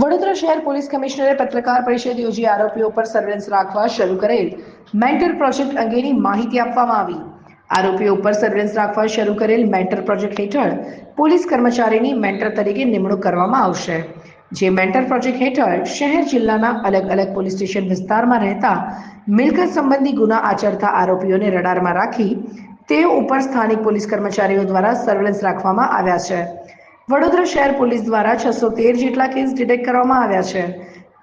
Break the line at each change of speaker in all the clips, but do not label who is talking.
વડોદરા શહેર પોલીસ કમિશનરે પત્રકાર પરિષદ યોજી આરોપીઓ પર સર્વેલન્સ રાખવા શરૂ કરેલ. મેન્ટર પ્રોજેક્ટ અંગેની માહિતી આપવામાં આવી. આરોપીઓ ઉપર સર્વેલન્સ રાખવા શરૂ કરેલ મેન્ટર પ્રોજેક્ટ હેઠળ પોલીસ કર્મચારીની મેન્ટર તરીકે નિમણૂક કરવામાં આવશે. જે મેન્ટર પ્રોજેક્ટ હેઠળ શહેર જિલ્લાના અલગ અલગ પોલીસ સ્ટેશન વિસ્તારમાં રહેતા મિલકત સંબંધી ગુના આચરતા આરોપીઓને રડારમાં રાખી તેઓ ઉપર સ્થાનિક પોલીસ કર્મચારીઓ દ્વારા સર્વેલન્સ રાખવામાં આવ્યા છે. વડોદરા શહેર પોલીસ દ્વારા છસો તેર જેટલા કેસ ડિટેક્ટ કરવામાં આવ્યા છે.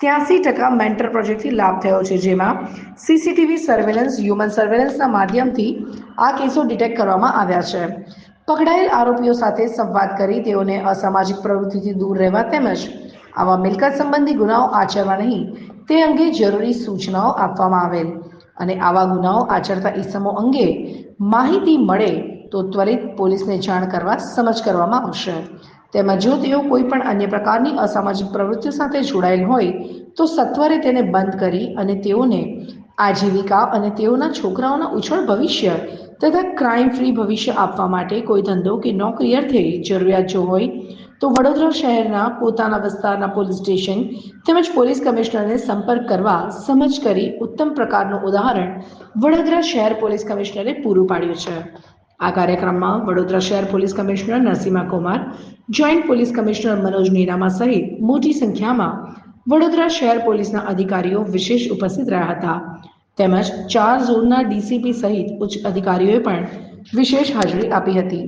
ત્યાસી ટકા મેન્ટર પ્રોજેક્ટથી લાભ થયો છે, જેમાં સીસીટીવી સર્વેલન્સ, હ્યુમન સર્વેલન્સના માધ્યમથી આ કેસો ડિટેક્ટ કરવામાં આવ્યા છે. પકડાયેલ આરોપીઓ સાથે સંવાદ કરી તેઓને અસામાજિક પ્રવૃત્તિથી દૂર રહેવા તેમજ આવા મિલકત સંબંધી ગુનાઓ આચરવા નહીં, તે અંગે જરૂરી સૂચનાઓ આપવામાં આવેલ. અને આવા ગુનાઓ આચરતા ઇસમો અંગે માહિતી મળે તો ત્વરિત પોલીસને જાણ કરવા સમજ કરવામાં આવશે. તેમજ જો તેઓ કોઈ પણ અન્ય પ્રકારની અસામાજિક પ્રવૃત્તિઓ સાથે જોડાયેલ હોય, તો સત્વરે તેને બંધ કરી અને તેઓને આજીવિકા અને તેઓના છોકરાઓના ઉજ્જવળ ભવિષ્ય તથા ક્રાઇમ ફ્રી ભવિષ્ય આપવા માટે કોઈ ધંધો કે નોકરી અર્થે જરૂરિયાત જો હોય, તો વડોદરા શહેરના પોતાના વિસ્તારના પોલીસ સ્ટેશન તેમજ પોલીસ કમિશનરને સંપર્ક કરવા સમજ કરી ઉત્તમ પ્રકારનું ઉદાહરણ વડોદરા શહેર પોલીસ કમિશનરે પૂરું પાડ્યું છે. આ કાર્યક્રમમાં વડોદરા શહેર police commissioner Narasimha Kumar, joint police commissioner Manoj Ninama સહિત મોટી સંખ્યામાં વડોદરા શહેર પોલીસના અધિકારીઓ વિશેષ ઉપસ્થિત રહ્યા હતા. તેમજ ચાર ઝોનના ડીસીપી સહિત ઉચ્ચ અધિકારીઓએ પણ વિશેષ હાજરી આપી હતી.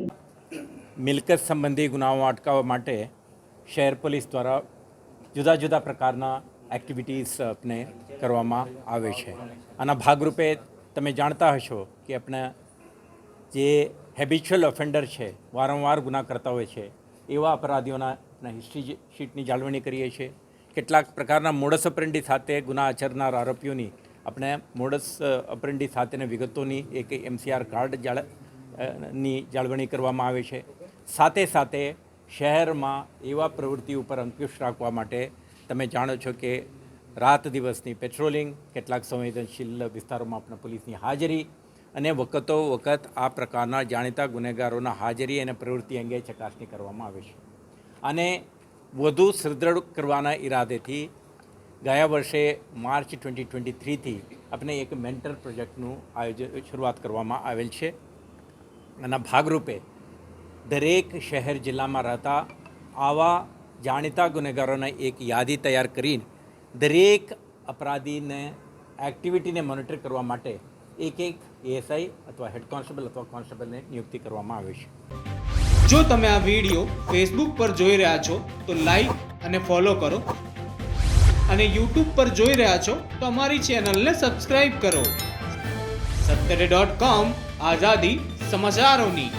મિલકત સંબંધી ગુનાઓ અટકાવવા માટે શહેર પોલીસ દ્વારા જુદા જુદા પ્રકારના એક્ટિવિટીઝ આપણે કરવામાં આવે છે. આના ભાગરૂપે તમે જાણતા હશો કે આપણે જે હેબિચ્યુઅલ ઓફેન્ડર છે, વારંવાર ગુના કરતા હોય છે, એવા અપરાધીઓના હિસ્ટ્રી શીટની જાળવણી કરીએ છીએ. કેટલાક પ્રકારના મોડસ અપ્રેન્ડી સાથે ગુના આચરનાર આરોપીઓની આપણે મોડસ અપ્રેન્ડી સાથેની વિગતોની એક એમસીઆર કાર્ડ જાળની જાળવણી કરવામાં આવે છે. સાથે સાથે શહેરમાં એવા પ્રવૃત્તિ ઉપર અંકુશ રાખવા માટે તમે જાણો છો કે રાત દિવસની પેટ્રોલિંગ કેટલાક સંવેદનશીલ વિસ્તારોમાં આપણા પોલીસની હાજરી અને વખતો વખત આ પ્રકારના જાણીતા ગુનેગારોના હાજરી અને પ્રવૃત્તિ અંગે ચકાસણી કરવામાં આવે છે. અને વધુ સુદૃઢ કરવાના ઈરાદેથી ગયા વર્ષે માર્ચ ટ્વેન્ટી ટ્વેન્ટી થ્રીથી આપણે એક મેન્ટર પ્રોજેક્ટનું આયોજન, શરૂઆત કરવામાં આવેલ છે. આના ભાગરૂપે દરેક શહેર જિલ્લામાં રહેતા આવા જાણીતા ગુનેગારોની એક યાદી તૈયાર કરીને દરેક અપરાધીને, એક્ટિવિટીને મોનિટર કરવા માટે એક એક એએસઆઈ અથવા હેડ કોન્સ્ટેબલ અથવા કોન્સ્ટેબલને નિયુક્તિ કરવામાં આવે છે.
જો તમે આ વીડિયો ફેસબુક પર જોઈ રહ્યા છો, તો લાઈક અને ફોલો કરો. અને યુટ્યુબ પર જોઈ રહ્યા છો, તો અમારી ચેનલને સબસ્ક્રાઈબ કરો. સત્તરે ડોટ કોમ આઝાદી સમાચારોની.